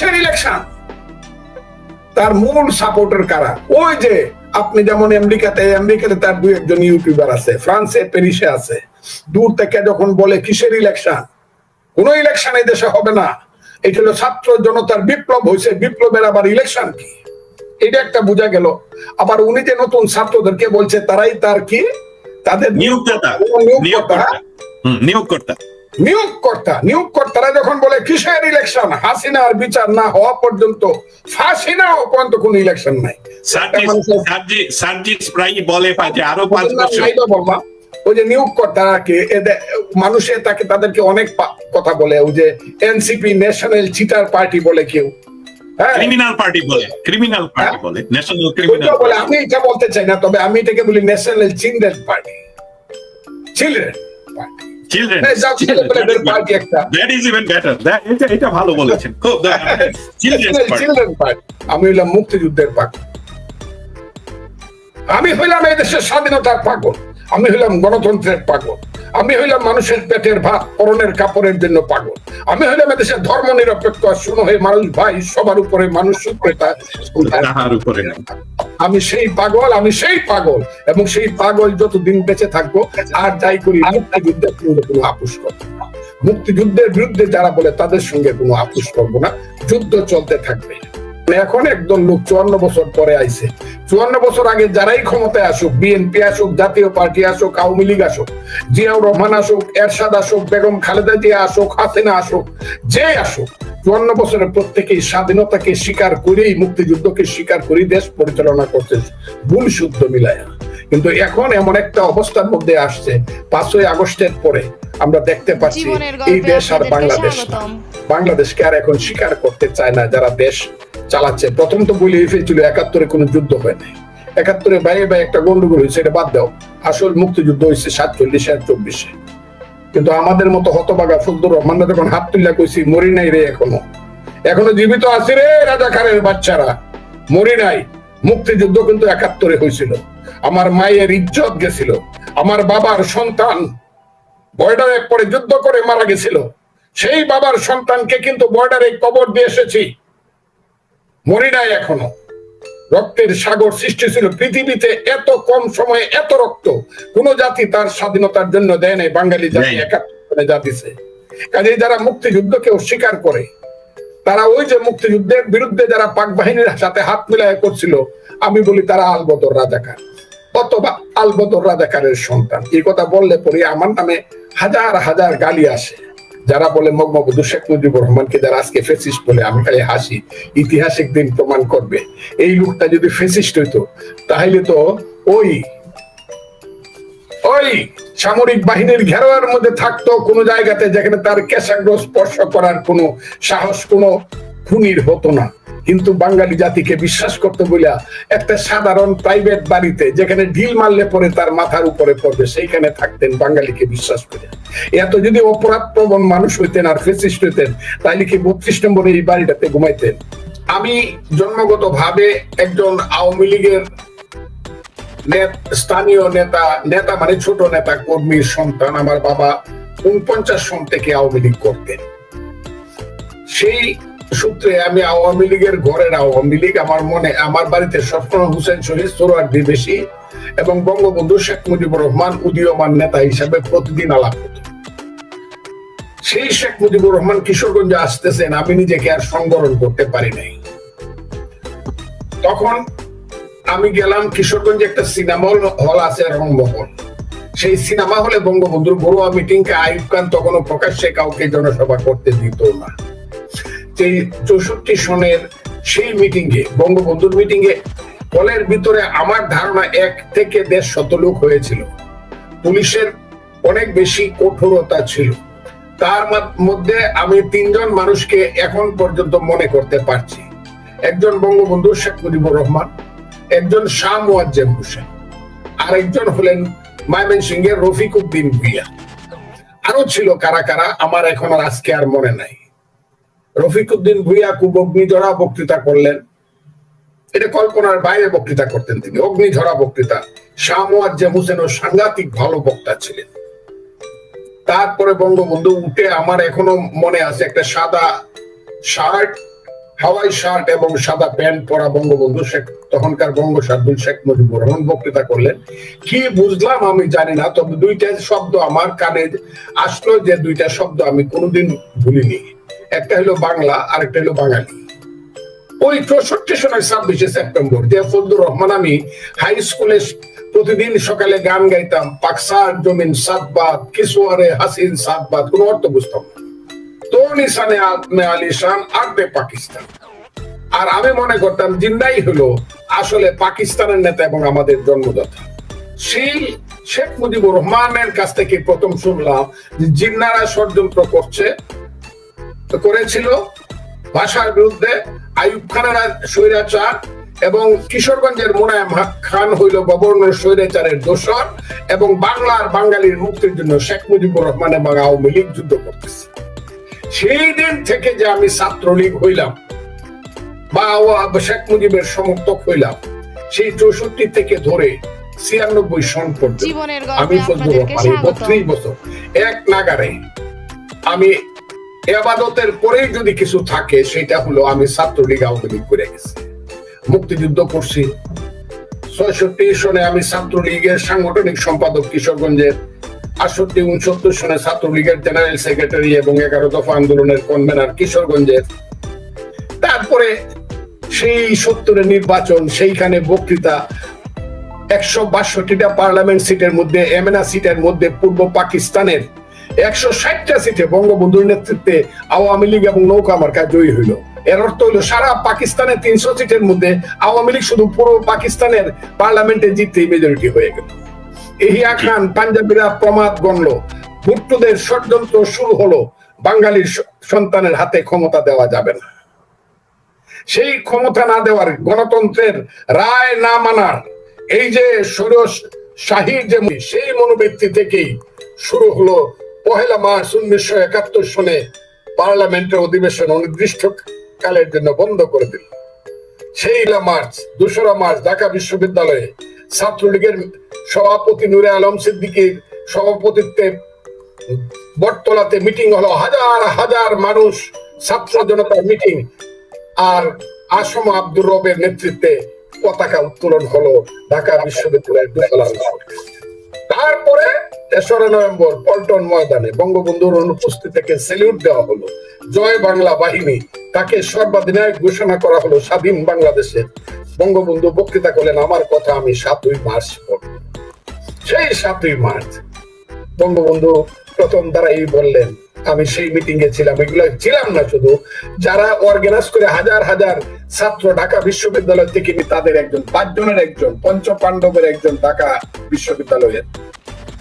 কিসের ইলেকশন তার মূল সাপোর্টার কারা? ওই যে আপনি যেমন আমেরিকাতে আমেরিকাতে তার দুই একজন ইউটিউবার আছে ফ্রান্সে প্যারিসে আছে। দূর থেকে যখন বলে কিসের ইলেকশন কোন ইলেকশন এই দেশে হবে না। এটা হলো ছাত্র জনতার বিপ্লব হয়েছে বিপ্লবের আবার ইলেকশন কি? এটা একটা বোঝা গেল। আবার উনি যে নতুন ছাত্রদেরকে বলছে তারাই তার কি? তাদের নিয়োগদাতা নিয়োগকর্তা। নিয়োগকর্তা। নিয়োগকর্তা নিয়োগকর্তা নিয়োগকর্তারা যখন বলে কিসের ইলেকশন হাসিনার বিচার না হওয়া পর্যন্ত ফাঁসি না হওয়া পর্যন্ত কোন ইলেকশন নাই। বলে আরও পাঁচ বছর। ওই যে নিয়োগকর্তাকে মানুষে তাকে তাদেরকে অনেক কথা বলে ওই যে এনসিপি ন্যাশনাল চিটার পার্টি বলে কেউ। হ্যাঁ? ক্রিমিনাল পার্টি বলে ক্রিমিনাল পার্টি হ্যাঁ? বলে ন্যাশনাল ক্রিমিনাল বলে আমি এটা বলতে চাই না তবে আমি এটাকে বলি national children party. Children party. Children ছেলেপেলেদের party একটা। দ্যাট ইজ ইভেন বেটার এটা এটা ভালো বলেছেন। খুব চিলড্রেন চিলড্রেন পার্টি আমি হইলাম মুক্তিযুদ্ধের আমি হইলাম এই দেশের স্বাধীনতার পাগল। আমি হইলাম গণতন্ত্রের পাগল। আমি হইলাম মানুষের পেটের ভাত পরনের কাপড়ের জন্য পাগল আমি হইলাম এদেশের ধর্ম নিরপেক্ষ শুনো হয়ে মানুষ ভাই সবার উপরে মানুষ সুপ্রেতা। আমি সেই পাগল আমি সেই পাগল এবং সেই পাগল যতদিন বেঁচে থাকব আর যাই করি মুক্তিযুদ্ধের সঙ্গে কোনো আপুস করব না। মুক্তিযুদ্ধের বিরুদ্ধে যারা বলে তাদের সঙ্গে কোনো আপুস করব না যুদ্ধ চলতে থাকবে এখন একদল লোক চুয়ান্ন বছর পরে আইছে। চুয়ান্ন বছর আগে যারাই ক্ষমতায় আসুক বিএনপি আসুক জাতীয় পার্টি আসুক আওয়ামী লীগ আসুক জিয়াউর রহমান আসুক এরশাদ আসুক বেগম খালেদা জিয়া আসুক হাসিনা আসুক যে আসুক চুয়ান্ন বছরের প্রত্যেকেই স্বাধীনতাকে স্বীকার করেই মুক্তিযুদ্ধকে স্বীকার করেই দেশ পরিচালনা করতে ভুল শুদ্ধ মিলায়। কিন্তু এখন এমন একটা অবস্থার মধ্যে আসছে পাঁচই আগস্টের পরে আমরা দেখতে পাচ্ছি এই দেশ আর বাংলাদেশ বাংলাদেশকে আর এখন স্বীকার করতে চায় না যারা দেশ চালাচ্ছে। প্রথম তো বলে ফেলছিল, একাত্তরে কোনো যুদ্ধ হয় নাই। একাত্তরে বাইরে বাইরে একটা গন্ডগোল হয়েছে, এটা বাদ দাও। আসল মুক্তিযুদ্ধ হয়েছে সাতচল্লিশে আর চব্বিশে। কিন্তু আমাদের মতো হতবাগা ফজলুর রহমানরা যখন হাত তুল্লা কইছি, মরি নাই রে এখনও। এখনও জীবিত আছে রে রাজাকারের বাচ্চারা। মরি নাই। মুক্তিযুদ্ধ কিন্তু একাত্তরে হয়েছিল। আমার মায়ের ইজ্জত গেছিল। আমার বাবার সন্তান বর্ডারে পরে যুদ্ধ করে মারা গেছিল। সেই বাবার সন্তানকে কিন্তু বর্ডারে কবর দিয়ে এসেছি। মরি নাই এখনও। রক্তের সাগর সৃষ্টি ছিল পৃথিবীতে এত কম সময়ে এত রক্ত। কোন জাতি তার স্বাধীনতার জন্য দেয় নাই বাঙালি জাতি। একাত্তরে যা দিছে। কাজে যারা মুক্তিযুদ্ধকে অস্বীকার করে তারা ওই যে মুক্তিযুদ্ধের বিরুদ্ধে যারা পাক বাহিনীর সাথে হাত মিলায় করছিল আমি বলি তারা আলবদর রাজাকার অথবা আলবদর রাজাকারের সন্তান। এই কথা বললে পরে আমার নামে হাজার হাজার গালি আসে। যারা বলে শেখ রহমানকে যারা আজকে ফেসিস্ট বলে, আমি খালি হাসি ইতিহাস একদিন প্রমাণ করবে। এই লোকটা যদি ফেসিস্ট তাহলে তো ওই ওই সামরিক বাহিনীর ঘেরোয়ার মধ্যে থাকতো কোন জায়গাতে যেখানে তার কেশাগ্র স্পর্শ করার কোনো সাহস, কোনো খুনির হতো না। কিন্তু বাঙালি জাতিকে বিশ্বাস করতে বলিয়া একটা সাধারণ প্রাইভেট বাড়িতে যেখানে ঢিল মারলে পরে তার মাথার উপরে পড়বে, সেইখানে থাকতেন বাঙালিকে বিশ্বাস করে এত যদি অপরাধ প্রবণ মানুষ হইতেন আর ফেসিস্ট হইতেন, তাইলে কি বত্রিশ নম্বরে এই বাড়িটাতে ঘুমাইতেন? আমি জন্মগত ভাবে একজন আওয়ামী লীগের স্থানীয় নেতা নেতা মানে ছোট নেতা, কর্মীর সন্তান, আমার বাবা উনপঞ্চাশ সন থেকে আওয়ামী লীগ করতেন। সেই সূত্রে আমি আওয়ামী লীগের ঘরের আওয়ামী লীগ, আমার মনে, আমার বাড়িতে সফর হোসেন শহীদ সোহরার্দি বেশি এবং বঙ্গবন্ধু শেখ মুজিবুর রহমান উদীয়মান নেতা হিসাবে প্রতিদিন আলাপ হতো সেই শেখ মুজিবুর রহমান কিশোরগঞ্জে আসতেছেন, আমি নিজেকে আর সংবরণ করতে পারি নাই। তখন আমি গেলাম কিশোরগঞ্জে একটা সিনেমা হল আছে রংমহল। সেই সিনেমা হলে বঙ্গবন্ধুর বড়ুয়া মিটিং কে আইব খান তখনও প্রকাশ্যে কাউকে জনসভা করতে দিত না। চৌষট্টি সনের সেই মিটিং এ বঙ্গবন্ধুর মিটিং এ হলের ভিতরে আমার ধারণা এক থেকে দেড় শত লোক হয়েছিল। পুলিশের অনেক বেশি কঠোরতা ছিল। তার মধ্যে আমি তিনজন মানুষকে এখন পর্যন্ত মনে করতে পারছি। একজন বঙ্গবন্ধু শেখ মুজিবুর রহমান, একজন শাহ মুয়াজ্জেম হোসেন আর একজন হলেন ময়মনসিংহ এর রফিক উদ্দিন ভুইয়া। আরও ছিল কারা কারা, আমার এখন আর আজকে আর মনে নাই। রফিক উদ্দিন ভুইয়া খুব অগ্নিঝরা বক্তৃতা করলেন। এটা কল্পনার বাইরে বক্তৃতা করতেন তিনি। অগ্নিঝরা বক্তৃতা। শাহ মুয়াজ্জেম হোসেনও সাংঘাতিক ভালো বক্তা ছিলেন। তারপরে বঙ্গবন্ধু উঠে আমার এখনও মনে আছে একটা সাদা শার্ট, হাওয়াই শার্ট এবং সাদা প্যান্ট পরা বঙ্গবন্ধু শেখ, তখনকার বঙ্গসার্দুল শেখ মুজিবুর রহমান বক্তৃতা করলেন। কি বুঝলাম আমি জানি না, তবে দুইটা শব্দ আমার কানে আসলো যে দুইটা শব্দ আমি কোনোদিন ভুলিনি। একটা হলো বাংলা, আরেকটা হলো বাঙালি। ওই চৌষট্টি সনের ছাব্বিশে সেপ্টেম্বর যে ফজলুর রহমান, আমি হাই স্কুলে প্রতিদিন সকালে গান গাইতাম, পাকসার, জমিন সাতবাদ কিশোয়ারে হাসিন সাতবাদ, কোনো অর্থ বুঝতাম আত্মে পাকিস্তান। আর আমি মনে করতাম জিন্নাই হলো আসলে পাকিস্তানের নেতা এবং আমাদের জন্মদাতা। সেই শেখ মুজিবুর রহমানের কাছ থেকে প্রথম শুনলাম যে জিন্নারা ষড়যন্ত্র করছে করেছিল ভাষার বিরুদ্ধে আইয়ুব খানেরা স্বৈরাচার এবং কিশোরগঞ্জের মোনায়েম খান হইল গভর্নর স্বৈরাচারের দোসর এবং বাংলার বাঙালির মুক্তির জন্য শেখ মুজিবুর রহমান এবং আওয়ামী লীগ যুদ্ধ করতেছে। সেই দিন থেকে যে আমি ছাত্রলীগ হইলাম বা শেখ মুজিবের সমর্থক হইলাম সেই চৌষট্টি থেকে ধরে ছিয়ানব্বই সন পর্যন্ত আমি বত্রিশ বছর এক নাগারে আমি এবাদতের পরেই যদি কিছু থাকে, সেটা হলো আমি ছাত্রলীগ আওয়ামী লীগ করে গেছি। মুক্তিযুদ্ধ করছি। ছয়ষট্টি সনে আমি ছাত্রলীগের সাংগঠনিক সম্পাদক কিশোরগঞ্জের, আটষট্টি, উনসত্তর সনে ছাত্রলীগের জেনারেল সেক্রেটারি এবং এগারো দফা আন্দোলনের কনভেনার কিশোরগঞ্জের। তারপরে সেই সত্তরের নির্বাচন, সেইখানে বক্তৃতা, একশো বাষট্টিটা পার্লামেন্ট সিটের মধ্যে এমএনআ সিটের মধ্যে পূর্ব পাকিস্তানের একশো ষাটটা সিটে বঙ্গবন্ধুর নেতৃত্বে আওয়ামী লীগ এবং নৌকা মার্কা জয়ী হইল। এর অর্থ হলো সারা পাকিস্তানের তিনশো সিটের মধ্যে আওয়ামী লীগ শুধু পূর্ব পাকিস্তানের পার্লামেন্টে জিততেই মেজরিটি হয়ে গেল। পাঞ্জাবিরা প্রমাদ গণল। ভুট্টোদের ষড়যন্ত্র শুরু হলো। বাঙালির সন্তানের হাতে ক্ষমতা দেওয়া যাবে না। সেই ক্ষমতা না দেওয়ার গণতন্ত্রের রায় না মানার এই যে সরস শাহীর যে সেই মনোবৃত্তি থেকেই শুরু হলো পহেলা মার্চ উনিশশো একাত্তর সনে পার্লামেন্টের অধিবেশন অনির্দিষ্ট কালের জন্য বন্ধ করে দিল। সেই মার্চ, দোসরা মার্চ ঢাকা বিশ্ববিদ্যালয়ে ছাত্রলীগের সভাপতি নুরে আলম সিদ্দিকীর সভাপতিত্বে বটতলাতে মিটিং হলো। হাজার হাজার মানুষ, ছাত্র জনতার মিটিং আর আসম আব্দুর রবের নেতৃত্বে পতাকা উত্তোলন হলো ঢাকা বিশ্ববিদ্যালয়ের তারপরে তেসরা নভেম্বর পল্টন ময়দানে বঙ্গবন্ধুর অনুপস্থিতিতে সেলিউট দেওয়া হলো। জয় বাংলা বাহিনী, তাকে সর্বাধিনায়ক ঘোষণা করা হলো স্বাধীন বাংলাদেশের। বঙ্গবন্ধু বক্তৃতা করলেন, আমার কথা আমি সাতই মার্চ পড়ব সেই সাতই মার্চ, বঙ্গবন্ধু প্রথম দ্বারাই বললেন, আমি সেই মিটিং এ ছিলাম। এগুলো ছিলাম না শুধু। যারা অর্গানাইজ করে হাজার হাজার ছাত্র ঢাকা বিশ্ববিদ্যালয় থেকে, তাদের একজন, পাঁচজনের একজন পঞ্চ পাণ্ডবের একজন ঢাকা বিশ্ববিদ্যালয়ের।